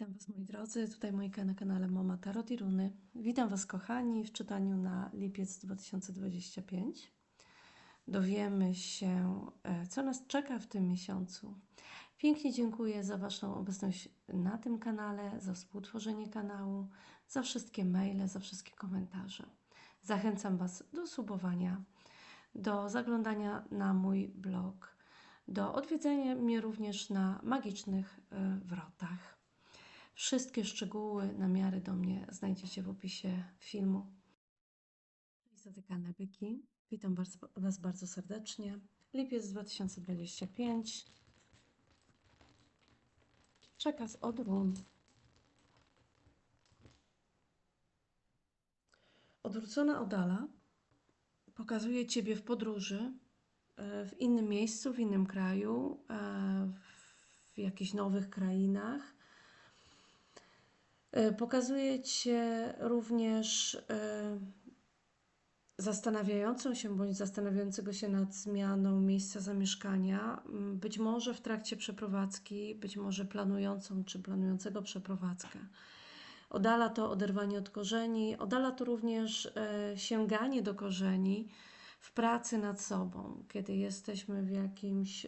Witam Was moi drodzy, tutaj Mojka na kanale Mama Tarot i Runy. Witam Was kochani w czytaniu na lipiec 2025. Dowiemy się, e, co nas czeka w tym miesiącu. Pięknie dziękuję za Waszą obecność na tym kanale, za współtworzenie kanału, za wszystkie maile, za wszystkie komentarze. Zachęcam Was do subowania, do zaglądania na mój blog, do odwiedzenia mnie również na magicznych e, wrotach. Wszystkie szczegóły, namiary do mnie znajdziecie w opisie filmu. Zatykane byki. Witam bardzo, Was bardzo serdecznie. Lipiec 2025. Przekaz od run. Odwrócona Odala pokazuje Ciebie w podróży, e, w innym miejscu, w innym kraju, e, w jakichś nowych krainach pokazuje Cię również e, zastanawiającą się bądź zastanawiającego się nad zmianą miejsca zamieszkania, być może w trakcie przeprowadzki, być może planującą czy planującego przeprowadzkę. Odala to oderwanie od korzeni, odala to również e, sięganie do korzeni w pracy nad sobą, kiedy jesteśmy w jakimś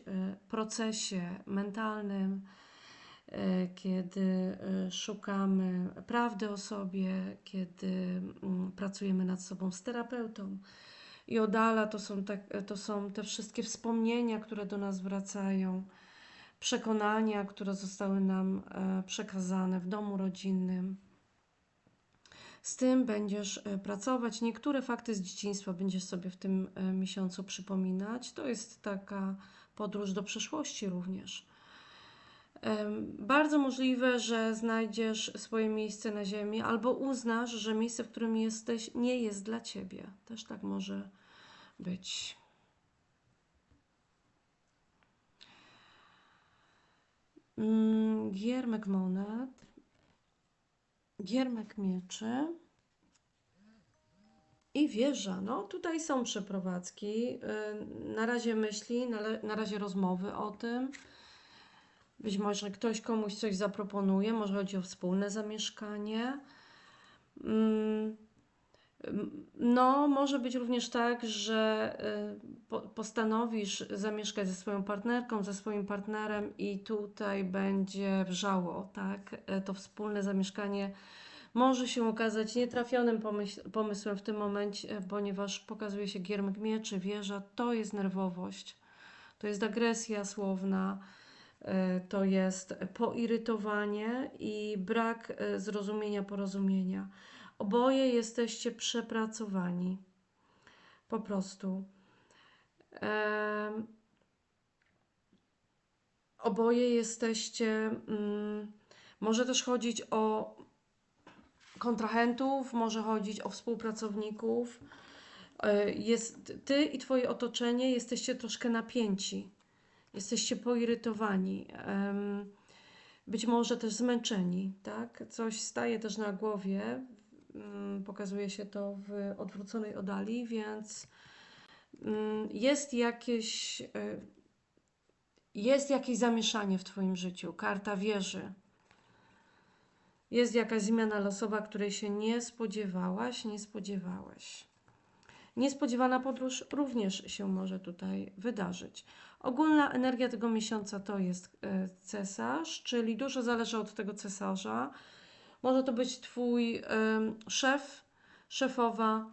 procesie mentalnym, E, kiedy e, szukamy prawdy o sobie, kiedy mm, pracujemy nad sobą z terapeutą. I odala to są, tak, to są te wszystkie wspomnienia, które do nas wracają, przekonania, które zostały nam e, przekazane w domu rodzinnym. Z tym będziesz pracować. Niektóre fakty z dzieciństwa będziesz sobie w tym miesiącu przypominać. To jest taka podróż do przeszłości również. Bardzo możliwe, że znajdziesz swoje miejsce na ziemi, albo uznasz, że miejsce, w którym jesteś, nie jest dla ciebie. Też tak może być. Giermek monet, giermek mieczy i wieża. No, tutaj są przeprowadzki. Y, na razie myśli, na razie rozmowy o tym. Być może ktoś komuś coś zaproponuje, może chodzi o wspólne zamieszkanie. Mm, no, może być również tak, że y, postanowisz zamieszkać ze swoją partnerką, ze swoim partnerem i tutaj będzie wrzało, tak? E, to wspólne zamieszkanie może się okazać nietrafionym pomysł, pomysłem w tym momencie, ponieważ pokazuje się giermek mieczy, wieża, to jest nerwowość, to jest agresja słowna, to jest poirytowanie i brak e, zrozumienia, porozumienia. Oboje jesteście przepracowani. Po prostu. oboje jesteście. Mm, może też chodzić o kontrahentów, może chodzić o współpracowników. E, jest, ty i Twoje otoczenie jesteście troszkę napięci jesteście poirytowani, być może też zmęczeni, tak? Coś staje też na głowie, mm, pokazuje się to w odwróconej odali, więc mm, jest jakieś, e, jest jakieś zamieszanie w Twoim życiu, karta wieży. Jest jakaś zmiana losowa, której się nie spodziewałaś, nie spodziewałeś. Niespodziewana podróż również się może tutaj wydarzyć. Ogólna energia tego miesiąca to jest e, cesarz, czyli dużo zależy od tego cesarza. Może to być Twój szef, szefowa,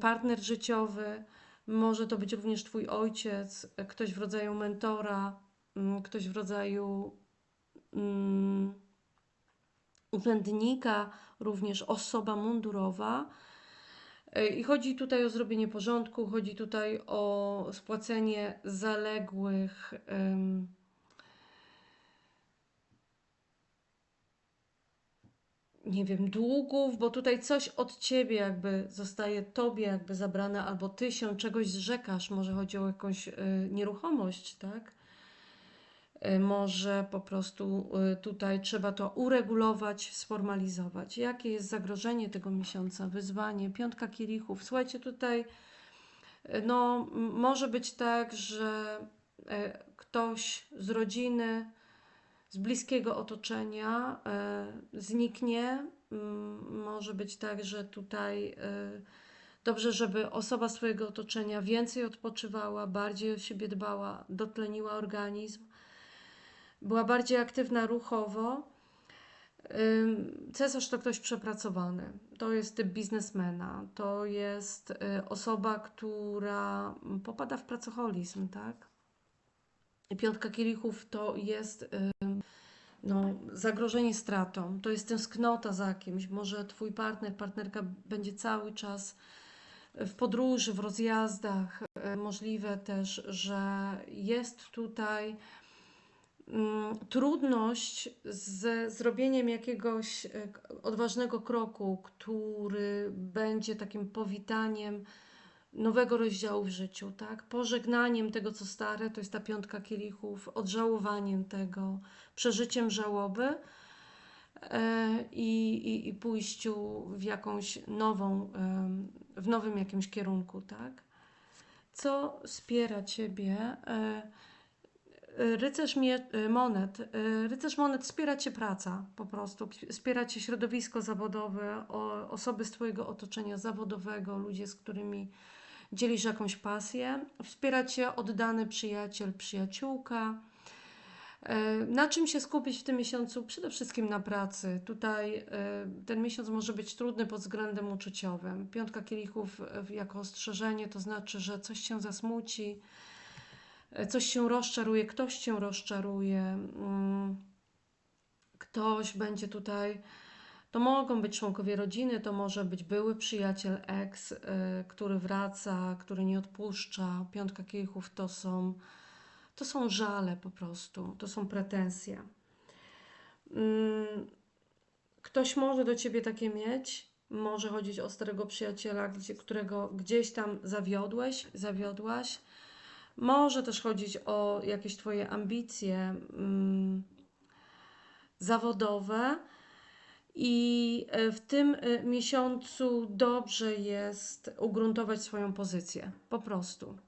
partner życiowy, może to być również Twój ojciec, ktoś w rodzaju mentora, ktoś w rodzaju urzędnika, również osoba mundurowa E, I chodzi tutaj o zrobienie porządku, chodzi tutaj o spłacenie zaległych. Um, nie wiem, długów, bo tutaj coś od ciebie jakby zostaje tobie jakby zabrane, albo ty się czegoś zrzekasz, może chodzi o jakąś y, nieruchomość, tak? Y, może po prostu y, tutaj trzeba to uregulować, sformalizować. Jakie jest zagrożenie tego miesiąca, wyzwanie, piątka kielichów. Słuchajcie, tutaj y, no, może być tak, że ktoś z rodziny z bliskiego otoczenia zniknie. Mm, Może być tak, że tutaj dobrze, żeby osoba swojego otoczenia więcej odpoczywała, bardziej o siebie dbała, dotleniła organizm, była bardziej aktywna ruchowo. Cesarz to ktoś przepracowany. To jest typ biznesmena. To jest y, osoba, która popada w pracoholizm, tak? Piątka kielichów to jest no, zagrożenie stratą. To jest tęsknota za kimś. Może twój partner, partnerka będzie cały czas w podróży, w rozjazdach. Możliwe też, że jest tutaj trudność z zrobieniem jakiegoś e, odważnego kroku, który będzie takim powitaniem nowego rozdziału w życiu, tak? Pożegnaniem tego, co stare, to jest ta piątka kielichów, odżałowaniem tego, przeżyciem żałoby e, i, i, i pójściu w jakąś nową, w nowym jakimś kierunku, tak? Co wspiera Ciebie? Rycerz y, monet. Y, Rycerz monet wspiera cię praca po prostu. Wspiera cię środowisko zawodowe, osoby z twojego otoczenia zawodowego, ludzie, z którymi dzielisz jakąś pasję. Wspiera cię oddany przyjaciel, przyjaciółka. Y, Na czym się skupić w tym miesiącu? Przede wszystkim na pracy. Tutaj ten miesiąc może być trudny pod względem uczuciowym. Piątka kielichów jako ostrzeżenie to znaczy, że coś cię zasmuci, coś się rozczaruje, ktoś cię rozczaruje, mm, ktoś będzie tutaj. To mogą być członkowie rodziny, to może być były przyjaciel, ex, y, który wraca, który nie odpuszcza. Piątka kielichów to są, to są żale po prostu, to są pretensje. Mm, Ktoś może do ciebie takie mieć, może chodzić o starego przyjaciela, gdzie, którego gdzieś tam zawiodłeś, zawiodłaś. Może też chodzić o jakieś Twoje ambicje mm, zawodowe. I e, w tym e, miesiącu dobrze jest ugruntować swoją pozycję. Po prostu.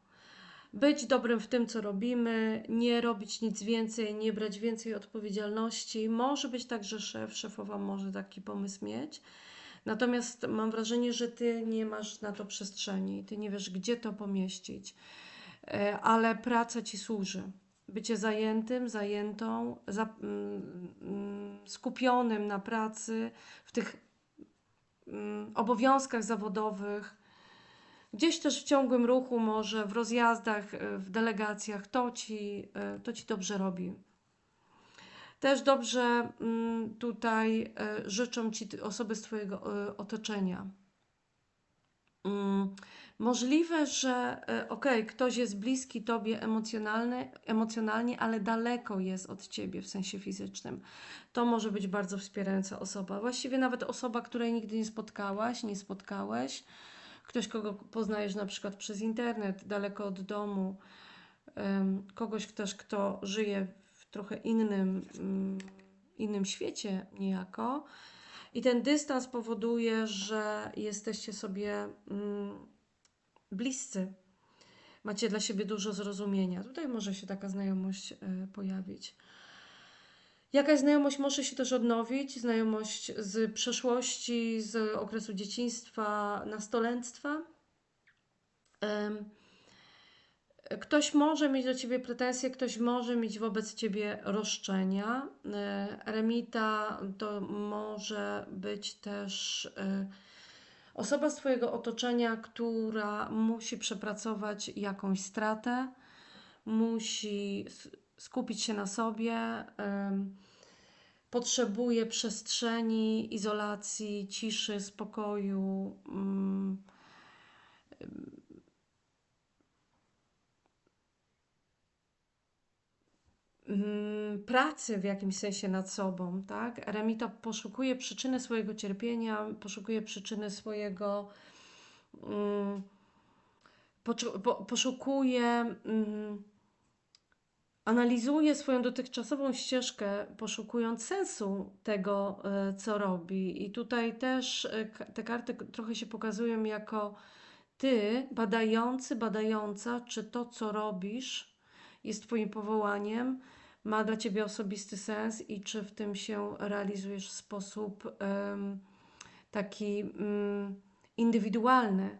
Być dobrym w tym, co robimy, nie robić nic więcej, nie brać więcej odpowiedzialności. Może być tak, że szef, szefowa może taki pomysł mieć. Natomiast mam wrażenie, że ty nie masz na to przestrzeni, ty nie wiesz, gdzie to pomieścić. E, ale praca ci służy. Bycie zajętym, zajętą, za, mm, mm, skupionym na pracy, w tych mm, obowiązkach zawodowych, gdzieś też w ciągłym ruchu, może w rozjazdach, e, w delegacjach, to ci, e, to ci dobrze robi. Też dobrze tutaj życzą ci osoby z Twojego otoczenia. Możliwe, że e, okej, ktoś jest bliski tobie emocjonalny, emocjonalnie, ale daleko jest od ciebie w sensie fizycznym. To może być bardzo wspierająca osoba. Właściwie nawet osoba, której nigdy nie spotkałaś, nie spotkałeś. Ktoś, kogo poznajesz na przykład przez internet, daleko od domu. Kogoś też, kto żyje w trochę innym, mm, innym świecie niejako. I ten dystans powoduje, że jesteście sobie mm, bliscy. Macie dla siebie dużo zrozumienia. Tutaj może się taka znajomość e, pojawić. Jakaś znajomość może się też odnowić, znajomość z przeszłości, z okresu dzieciństwa, nastolenstwa. Ktoś może mieć do ciebie pretensje, ktoś może mieć wobec ciebie roszczenia. E, Eremita to może być też e, osoba z twojego otoczenia, która musi przepracować jakąś stratę, musi skupić się na sobie, em, potrzebuje przestrzeni, izolacji, ciszy, spokoju. mm, mm, pracy w jakimś sensie nad sobą, tak? Eremita poszukuje przyczyny swojego cierpienia, poszukuje przyczyny swojego. mm, poszukuje, mm, analizuje swoją dotychczasową ścieżkę, poszukując sensu tego, e, co robi. I tutaj też e, te karty trochę się pokazują jako ty, badający, badająca, czy to, co robisz, jest Twoim powołaniem. Ma dla ciebie osobisty sens i czy w tym się realizujesz w sposób taki mm, indywidualny.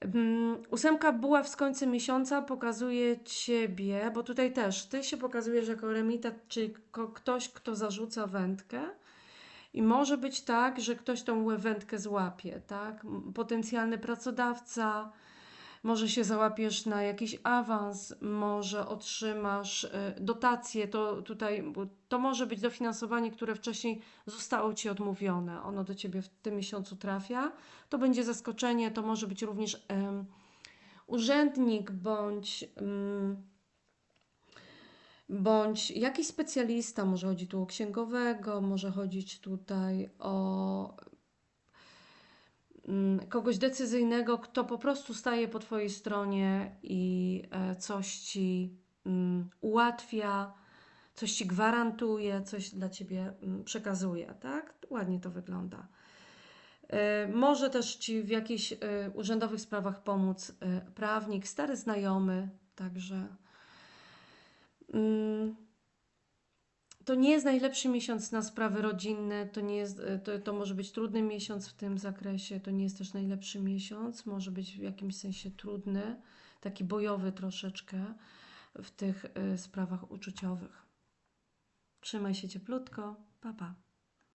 Mm, Ósemka buław z końcem miesiąca pokazuje ciebie, bo tutaj też ty się pokazujesz jako remitat, czyli ktoś, kto zarzuca wędkę. I może być tak, że ktoś tą wędkę złapie, tak? Potencjalny pracodawca, może się załapiesz na jakiś awans, może otrzymasz e, dotację, to tutaj, to może być dofinansowanie, które wcześniej zostało Ci odmówione. Ono do Ciebie w tym miesiącu trafia. To będzie zaskoczenie, to może być również em, urzędnik bądź, mm, bądź jakiś specjalista, może chodzi tu o księgowego, może chodzić tutaj o kogoś decyzyjnego, kto po prostu staje po Twojej stronie i e, coś Ci mm, ułatwia, coś Ci gwarantuje, coś dla Ciebie mm, przekazuje, tak? Ładnie to wygląda. E, Może też Ci w jakichś e, urzędowych sprawach pomóc prawnik, stary znajomy, także mm, to nie jest najlepszy miesiąc na sprawy rodzinne, to, nie jest, e, to, to może być trudny miesiąc w tym zakresie, to nie jest też najlepszy miesiąc, może być w jakimś sensie trudny, taki bojowy troszeczkę w tych e, sprawach uczuciowych. Trzymaj się cieplutko, pa pa.